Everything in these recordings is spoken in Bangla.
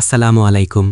আসসালামু আলাইকুম।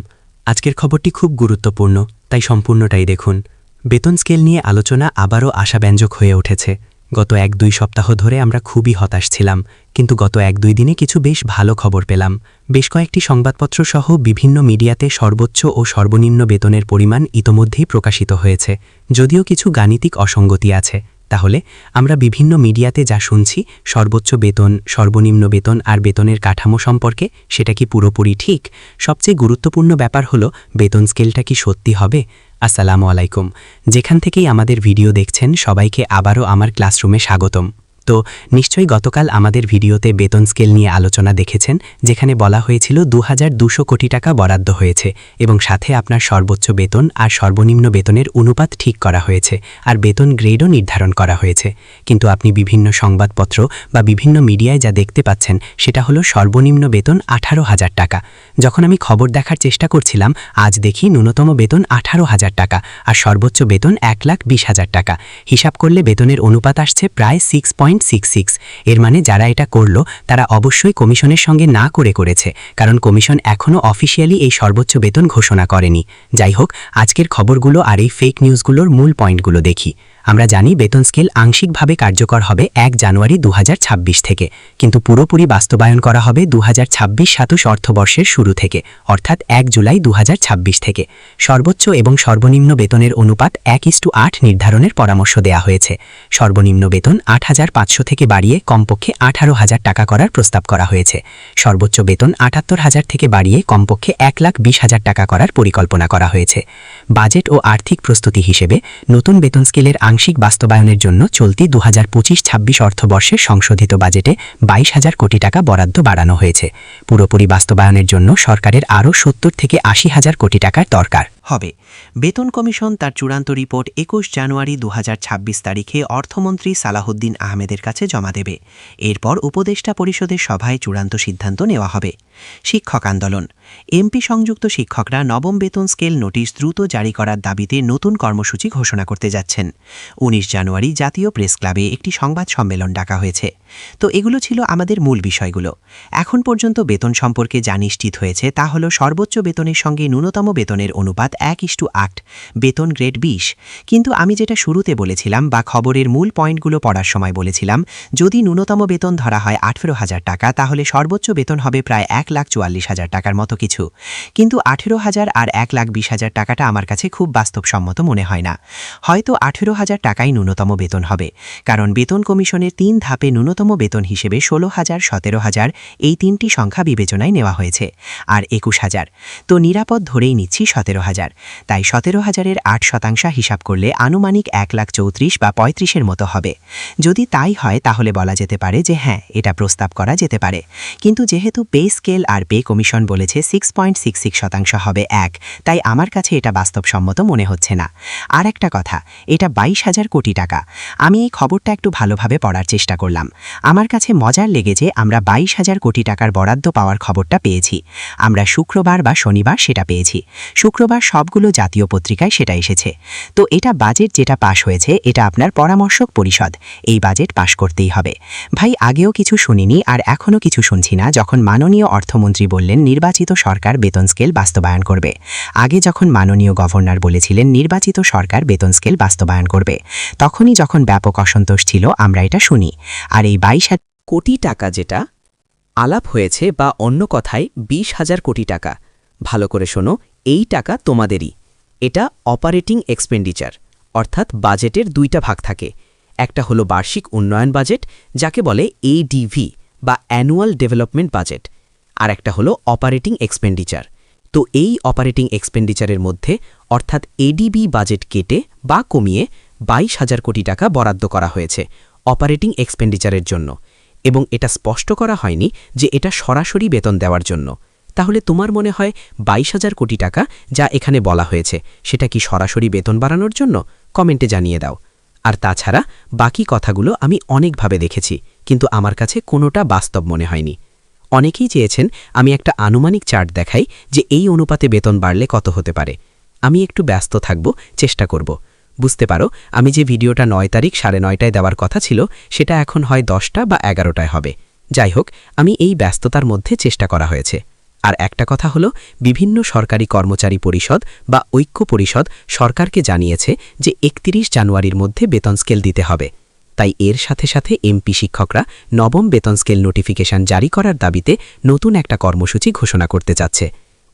আজকের খবরটি খুব গুরুত্বপূর্ণ, তাই সম্পূর্ণটাই দেখুন। বেতন স্কেল নিয়ে আলোচনা আবারও আশাব্যঞ্জক হয়ে উঠেছে। গত এক দুই সপ্তাহ ধরে আমরা খুবই হতাশ ছিলাম, কিন্তু গত এক দুই দিনে কিছু বেশ ভালো খবর পেলাম। বেশ কয়েকটি সংবাদপত্র সহ বিভিন্ন মিডিয়াতে সর্বোচ্চ ও সর্বনিম্ন বেতনের পরিমাণ ইতোমধ্যেই প্রকাশিত হয়েছে, যদিও কিছু গাণিতিক অসঙ্গতি আছে। তাহলে আমরা বিভিন্ন মিডিয়াতে যা শুনছি, সর্বোচ্চ বেতন, সর্বনিম্ন বেতন আর বেতনের কাঠামো সম্পর্কে, সেটা কি পুরোপুরি ঠিক? সবচেয়ে গুরুত্বপূর্ণ ব্যাপার হলো, বেতন স্কেলটা কি সত্যি হবে? আসসালামু আলাইকুম। যেখান থেকেই আমাদের ভিডিও দেখছেন, সবাইকে আবারও আমার ক্লাসরুমে স্বাগতম। তো নিশ্চয়ই গতকাল আমাদের ভিডিওতে বেতন স্কেল নিয়ে আলোচনা দেখেছেন, যেখানে বলা হয়েছিল দু হাজার কোটি টাকা বরাদ্দ হয়েছে এবং সাথে আপনার সর্বোচ্চ বেতন আর সর্বনিম্ন বেতনের অনুপাত ঠিক করা হয়েছে আর বেতন গ্রেডও নির্ধারণ করা হয়েছে। কিন্তু আপনি বিভিন্ন সংবাদপত্র বা বিভিন্ন মিডিয়ায় যা দেখতে পাচ্ছেন, সেটা হলো সর্বনিম্ন বেতন আঠারো হাজার টাকা। যখন আমি খবর দেখার চেষ্টা করছিলাম, আজ দেখি ন্যূনতম বেতন আঠারো হাজার টাকা আর সর্বোচ্চ বেতন এক লাখ বিশ হাজার টাকা। হিসাব করলে বেতনের অনুপাত আসছে প্রায় সিক্স পয়েন্ট সিক্স এর মানে যারা এটা করল, তারা অবশ্যই কমিশনের সঙ্গে না করে করেছে, কারণ কমিশন এখনও অফিসিয়ালি এই সর্বোচ্চ বেতন ঘোষণা করেনি। যাই হোক, আজকের খবরগুলো আর এই ফেক নিউজগুলোর মূল পয়েন্টগুলো দেখি। আমরা জানি বেতন স্কেল আংশিকভাবে কার্যকর হবে এক জানুয়ারি দু হাজার ছাব্বিশ থেকে, কিন্তু পুরোপুরি বাস্তবায়ন করা হবে দু হাজার ছাব্বিশ অর্থবর্ষের শুরু থেকে, অর্থাৎ এক জুলাই দু হাজার ছাব্বিশ থেকে। সর্বোচ্চ এবং সর্বনিম্ন বেতনের অনুপাত এক ইস্টু আট নির্ধারণের পরামর্শ দেয়া হয়েছে। সর্বনিম্ন বেতন আট হাজার পাঁচশো থেকে বাড়িয়ে কমপক্ষে আঠারো হাজার টাকা করার প্রস্তাব করা হয়েছে। সর্বোচ্চ বেতন আটাত্তর হাজার থেকে বাড়িয়ে কমপক্ষে এক লাখ বিশ হাজার টাকা করার পরিকল্পনা করা হয়েছে। বাজেট ও আর্থিক প্রস্তুতি হিসেবে নতুন বেতন স্কেলের আংশিক বাস্তবায়নের জন্য চলতি দু হাজার পঁচিশ ছাব্বিশ অর্থবর্ষের সংশোধিত বাজেটে বাইশ হাজার কোটি টাকা বরাদ্দ বাড়ানো হয়েছে। পুরোপুরি বাস্তবায়নের জন্য সরকারের আরও সত্তর থেকে আশি হাজার কোটি টাকার দরকার। হবে। বেতন কমিশন তার চূড়ান্ত রিপোর্ট একুশ জানুয়ারি দু হাজার ছাব্বিশ তারিখে অর্থমন্ত্রী সালাহুদ্দিন আহমেদের কাছে জমা দেবে। এরপর উপদেষ্টা পরিষদের সভায় চূড়ান্ত সিদ্ধান্ত নেওয়া হবে। শিক্ষক আন্দোলন। এমপি সংযুক্ত শিক্ষকরা নবম বেতন স্কেল নোটিশ দ্রুত জারি করার দাবিতে নতুন কর্মসূচি ঘোষণা করতে যাচ্ছেন। ১৯ জানুয়ারি জাতীয় প্রেস ক্লাবে একটি সংবাদ সম্মেলন ডাকা হয়েছে। তো এগুলো ছিল আমাদের মূল বিষয়গুলো। এখন পর্যন্ত বেতন সম্পর্কে যা নিশ্চিত হয়েছে তা হল সর্বোচ্চ বেতনের সঙ্গে ন্যূনতম বেতনের অনুপাত এক ইস্টু আট, বেতন গ্রেড বিশ। কিন্তু আমি যেটা শুরুতে বলেছিলাম বা খবরের মূল পয়েন্টগুলো পড়ার সময় বলেছিলাম, যদি ন্যূনতম বেতন ধরা হয় আঠেরো হাজার টাকা, তাহলে সর্বোচ্চ বেতন হবে প্রায় এক লাখ চুয়াল্লিশ হাজার টাকার মতো কিছু। কিন্তু আঠেরো হাজার আর এক লাখ বিশ হাজার টাকাটা আমার কাছে খুব বাস্তবসম্মত মনে হয় না। হয়তো আঠেরো হাজার টাকাই ন্যূনতম বেতন হবে, কারণ বেতন কমিশনের তিন ধাপে ন্যূনতম বেতন হিসেবে ষোলো হাজার, সতেরো হাজার এই তিনটি সংখ্যা বিবেচনায় নেওয়া হয়েছে, আর একুশ হাজার। তো নিরাপদ ধরেই নিচ্ছি সতেরো হাজার। তাই সতেরো হাজারের আট শতাংশ হিসাব করলে আনুমানিক এক লাখ চৌত্রিশ বা পঁয়ত্রিশের মতো হবে। যদি তাই হয়, তাহলে বলা যেতে পারে যে হ্যাঁ এটা প্রস্তাব করা যেতে পারে। কিন্তু যেহেতু পে স্কেল আর পে কমিশন বলেছে সিক্স পয়েন্ট সিক্স সিক্স শতাংশ হবে এক। তাই আমার কাছে এটা বাস্তবসম্মত মনে হচ্ছে না। আর একটা কথা, এটা বাইশ হাজার কোটি টাকা। আমি এই খবরটা একটু ভালোভাবে পড়ার চেষ্টা করলাম। আমার কাছে মজার লেগেছে আমরা বাইশ হাজার কোটি টাকার বরাদ্দ পাওয়ার খবরটা পেয়েছি। আমরা শুক্রবার বা শনিবার সেটা পেয়েছি। শুক্রবার সবগুলো জাতীয় পত্রিকায় সেটা এসেছে। তো এটা বাজেট যেটা পাশ হয়েছে, এটা আপনার পরামর্শক পরিষদ। এই বাজেট পাশ করতেই হবে। ভাই, আগেও কিছু শুনিনি আর এখনও কিছু শুনছি না, যখন মাননীয় অর্থমন্ত্রী বললেন নির্বাচিত সরকার বেতন স্কেল বাস্তবায়ন করবে। আগে যখন মাননীয় গভর্নর বলেছিলেন নির্বাচিত সরকার বেতন স্কেল বাস্তবায়ন করবে, তখনই যখন ব্যাপক অসন্তোষ ছিল, আমরা এটা শুনি। আর এই বাইশ কোটি টাকা যেটা আলাপ হয়েছে বা অন্য কথায় বিশ হাজার কোটি টাকা। ভালো করে শোনো এই টাকা তোমাদেরই। এটা অপারেটিং এক্সপেন্ডিচার অর্থাৎ বাজেটের দুইটা ভাগ থাকে। একটা হলো বার্ষিক উন্নয়ন বাজেট, যাকে বলে এডিভি বা অ্যানুয়াল ডেভেলপমেন্ট বাজেট আর একটা হলো অপারেটিং এক্সপেন্ডিচার তো এই অপারেটিং এক্সপেন্ডিচারের মধ্যে, অর্থাৎ এডিবি বাজেট কেটে বা কমিয়ে বাইশ হাজার কোটি টাকা বরাদ্দ করা হয়েছে অপারেটিং এক্সপেন্ডিচারের জন্য। এবং এটা স্পষ্ট করা হয়নি যে এটা সরাসরি বেতন দেওয়ার জন্য। তাহলে তোমার মনে হয় বাইশ হাজার কোটি টাকা যা এখানে বলা হয়েছে, সেটা কি সরাসরি বেতন বাড়ানোর জন্য? কমেন্টে জানিয়ে দাও। আর তাছাড়া বাকি কথাগুলো আমি অনেকভাবে দেখেছি, কিন্তু আমার কাছে কোনোটা বাস্তব মনে হয়নি। অনেকেই চেয়েছেন আমি একটা আনুমানিক চার্ট দেখাই যে এই অনুপাতে বেতন বাড়লে কত হতে পারে। আমি একটু ব্যস্ত থাকব, চেষ্টা করব। বুঝতে পারো, আমি যে ভিডিওটা নয় তারিখ সাড়ে নয়টায় দেওয়ার কথা ছিল, সেটা এখন হয় দশটা বা এগারোটায় হবে। যাই হোক, আমি এই ব্যস্ততার মধ্যে চেষ্টা করা হয়েছে। আর একটা কথা হলো, বিভিন্ন সরকারি কর্মচারী পরিষদ বা ঐক্য পরিষদ সরকারকে জানিয়েছে যে একত্রিশ জানুয়ারির মধ্যে বেতন স্কেল দিতে হবে। তাই এর সাথে সাথে এমপি শিক্ষকরা নবম বেতন স্কেল নোটিফিকেশন জারি করার দাবিতে নতুন একটা কর্মসূচি ঘোষণা করতে যাচ্ছে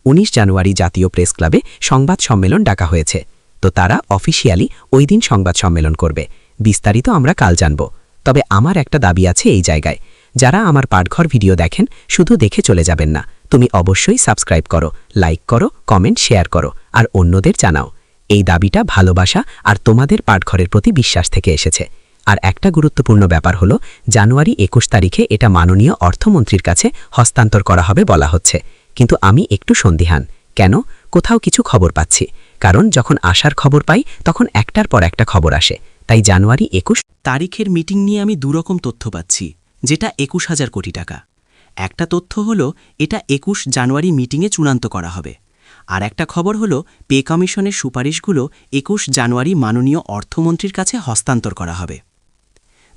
১৯ জানুয়ারি জাতীয় প্রেস ক্লাবে সংবাদ সম্মেলন ডাকা হয়েছে। তো তারা অফিসিয়ালি ওই দিন সংবাদ সম্মেলন করবে। বিস্তারিত আমরা কাল জানব। তবে আমার একটা দাবি আছে এই জায়গায়। যারা আমার পাঠঘর ভিডিও দেখেন, শুধু দেখে চলে যাবেন না। তুমি অবশ্যই সাবস্ক্রাইব করো, লাইক করো, কমেন্ট, শেয়ার করো, আর অন্যদের জানাও। এই দাবিটা ভালোবাসা আর তোমাদের পাঠঘরের প্রতি বিশ্বাস থেকে এসেছে। আর একটা গুরুত্বপূর্ণ ব্যাপার হলো, জানুয়ারি একুশ তারিখে এটা মাননীয় অর্থমন্ত্রীর কাছে হস্তান্তর করা হবে বলা হচ্ছে। কিন্তু আমি একটু সন্দিহান। কেন? কোথাও কিছু খবর পাচ্ছি। কারণ যখন আসার খবর পাই, তখন একটার পর একটা খবর আসে। তাই জানুয়ারি একুশ তারিখের মিটিং নিয়ে আমি দুরকম তথ্য পাচ্ছি, যেটা একুশ হাজার কোটি টাকা। একটা তথ্য হলো, এটা একুশ জানুয়ারি মিটিংয়ে চূড়ান্ত করা হবে। আর একটা খবর হলো, পে কমিশনের সুপারিশগুলো একুশ জানুয়ারি মাননীয় অর্থমন্ত্রীর কাছে হস্তান্তর করা হবে।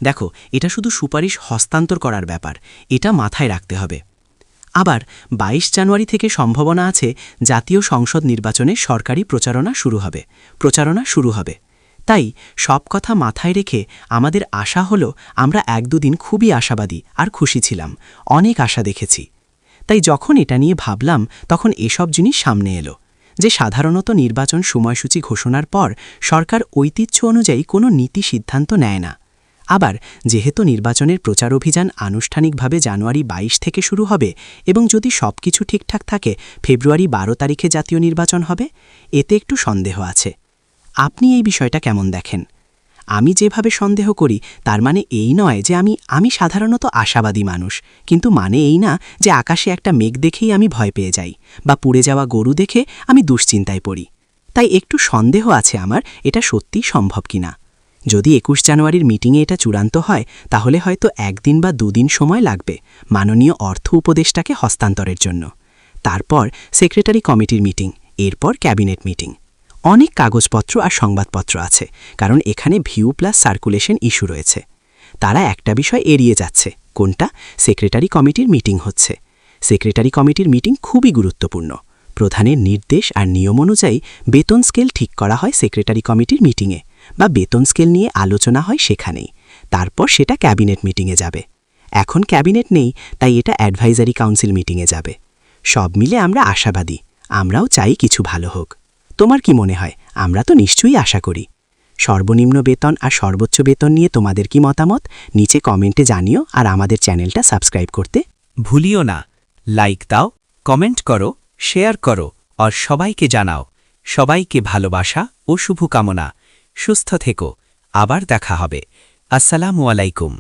দেখো, এটা শুধু সুপারিশ হস্তান্তর করার ব্যাপার, এটা মাথায় রাখতে হবে। আবার ২২ জানুয়ারি থেকে সম্ভাবনা আছে, জাতীয় সংসদ নির্বাচনে সরকারি প্রচারণা শুরু হবে, প্রচারণা শুরু হবে। তাই সব কথা মাথায় রেখে আমাদের আশা হলো আমরা এক দুদিন খুবই আশাবাদী আর খুশি ছিলাম, অনেক আশা দেখেছি। তাই যখন এটা নিয়ে ভাবলাম, তখন এসব জিনিস সামনে এলো, যে সাধারণত নির্বাচন সময়সূচি ঘোষণার পর সরকার ঐতিহ্য অনুযায়ী কোনো নীতি সিদ্ধান্ত নেয় না। আবার যেহেতু নির্বাচনের প্রচার অভিযান আনুষ্ঠানিকভাবে জানুয়ারি ২২ থেকে শুরু হবে এবং যদি সবকিছু ঠিকঠাক থাকে, ফেব্রুয়ারি বারো তারিখে জাতীয় নির্বাচন হবে, এতে একটু সন্দেহ আছে। আপনি এই বিষয়টা কেমন দেখেন? আমি যেভাবে সন্দেহ করি, তার মানে এই নয় যে আমি আমি সাধারণত আশাবাদী মানুষ। কিন্তু মানে এই না যে আকাশে একটা মেঘ দেখেই আমি ভয় পেয়ে যাই, বা পুড়ে যাওয়া গরু দেখে আমি দুশ্চিন্তায় পড়ি। তাই একটু সন্দেহ আছে আমার, এটা সত্যিই সম্ভব কিনা? যদি একুশ জানুয়ারির মিটিংয়ে এটা চূড়ান্ত হয়, তাহলে হয়তো একদিন বা দুদিন সময় লাগবে মাননীয় অর্থ উপদেষ্টাকে হস্তান্তরের জন্য। তারপর সেক্রেটারি কমিটির মিটিং, এরপর ক্যাবিনেট মিটিং। অনেক কাগজপত্র আর সংবাদপত্র আছে, কারণ এখানে ভিউ প্লাস সার্কুলেশন ইস্যু রয়েছে। তারা একটা বিষয় এড়িয়ে যাচ্ছে, কোনটা? সেক্রেটারি কমিটির মিটিং হচ্ছে। সেক্রেটারি কমিটির মিটিং খুবই গুরুত্বপূর্ণ। প্রধানের নির্দেশ আর নিয়ম অনুযায়ী বেতন স্কেল ঠিক করা হয় সেক্রেটারি কমিটির মিটিংয়ে, বা বেতন স্কেল নিয়ে আলোচনা হয় সেখানেই। তারপর সেটা ক্যাবিনেট মিটিংয়ে যাবে। এখন ক্যাবিনেট নেই, তাই এটা অ্যাডভাইজারি কাউন্সিল মিটিংয়ে যাবে। সব মিলে আমরা আশাবাদী, আমরাও চাই কিছু ভালো হোক। তোমার কি মনে হয়? আমরা তো নিশ্চয়ই আশা করি। সর্বনিম্ন বেতন আর সর্বোচ্চ বেতন নিয়ে তোমাদের কি মতামত? নিচে কমেন্টে জানিও আর আমাদের চ্যানেলটা সাবস্ক্রাইব করতে ভুলিও না। লাইক দাও, কমেন্ট করো, শেয়ার করো আর সবাইকে জানাও। সবাইকে ভালোবাসা ও শুভকামনা। সুস্থ থেকো। আবার দেখা হবে। আসসালামু আলাইকুম।